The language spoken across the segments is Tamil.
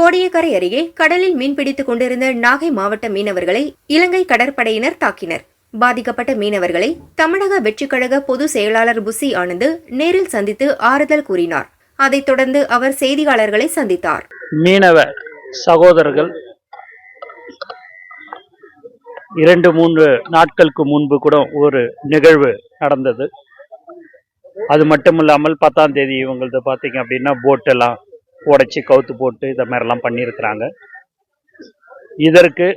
கோடியக்கரை அருகே கடலில் மீன்பிடித்துக் கொண்டிருந்த நாகை மாவட்ட மீனவர்களை இலங்கை கடற்படையினர் தாக்கினர். பாதிக்கப்பட்ட மீனவர்களை தமிழக வெற்றிக்கழக பொது பொதுச் செயலாளர் புசி ஆனந்து நேரில் சந்தித்து ஆறுதல் கூறினார். அதைத் தொடர்ந்து அவர் செய்தியாளர்களை சந்தித்தார். மீனவ சகோதரர்கள் இரண்டு மூன்று நாட்களுக்கு முன்பு கூட ஒரு நிகழ்வு நடந்தது. அது மட்டும் இல்லாமல் பத்தாம் தேதி இவங்களது பார்த்தீங்க அப்படின்னா போட்டெல்லாம் உடைச்சி கவுத்து போட்டு இதை மாதிரிலாம் பண்ணியிருக்கிறாங்க. இதற்கு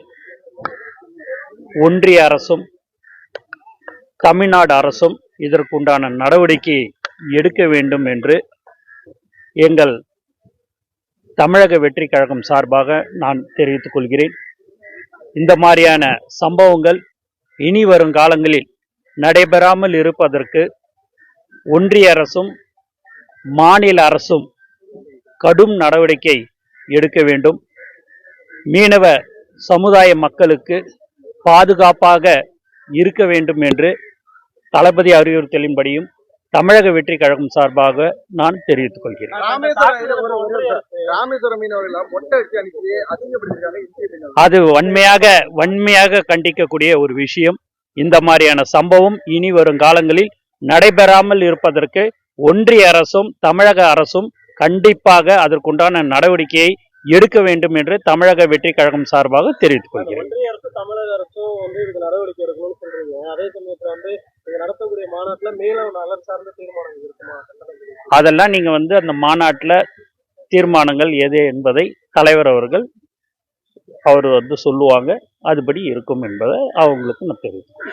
ஒன்றிய அரசும் தமிழ்நாடு அரசும் இதற்குண்டான நடவடிக்கை எடுக்க வேண்டும் என்று எங்கள் தமிழக வெற்றி கழகம் சார்பாக நான் தெரிவித்துக் கொள்கிறேன். இந்த மாதிரியான சம்பவங்கள் இனி வரும் காலங்களில் நடைபெறாமல் இருப்பதற்கு ஒன்றிய அரசும் மாநில அரசும் கடும் நடவடிக்கை எடுக்க வேண்டும். மீனவ சமுதாய மக்களுக்கு பாதுகாப்பாக இருக்க வேண்டும் என்று தளபதி அறிவுறுத்தலின்படியும் தமிழக வெற்றி கழகம் சார்பாக நான் தெரிவித்துக் கொள்கிறேன். அது வன்மையாக வன்மையாக கண்டிக்கக்கூடிய ஒரு விஷயம். இந்த மாதிரியான சம்பவம் இனி வரும் காலங்களில் நடைபெறாமல் இருப்பதற்கு ஒன்றிய அரசும் தமிழக அரசும் கண்டிப்பாக அதற்குண்டான நடவடிக்கையை எடுக்க வேண்டும் என்று தமிழக வெற்றி கழகம் சார்பாக தெரிவித்துக் கொள்கிறேன். ஒன்றிய அரசு தமிழக அரசும் வந்து இதுக்கு நடவடிக்கை எடுக்கணும்னு சொல்றீங்க. அதே சமயத்துல வந்து நீங்க நடத்தக்கூடிய மாநாட்டுல மேலும் நலன் சார்ந்த தீர்மானங்கள் இருக்குமா? அதெல்லாம் நீங்க வந்து அந்த மாநாட்டில் தீர்மானங்கள் எது என்பதை தலைவர் அவர்கள் அவர் வந்து சொல்லுவாங்க. அதுபடி இருக்கும் என்பதை அவங்களுக்கு நான் தெரிவித்துக்கிறேன்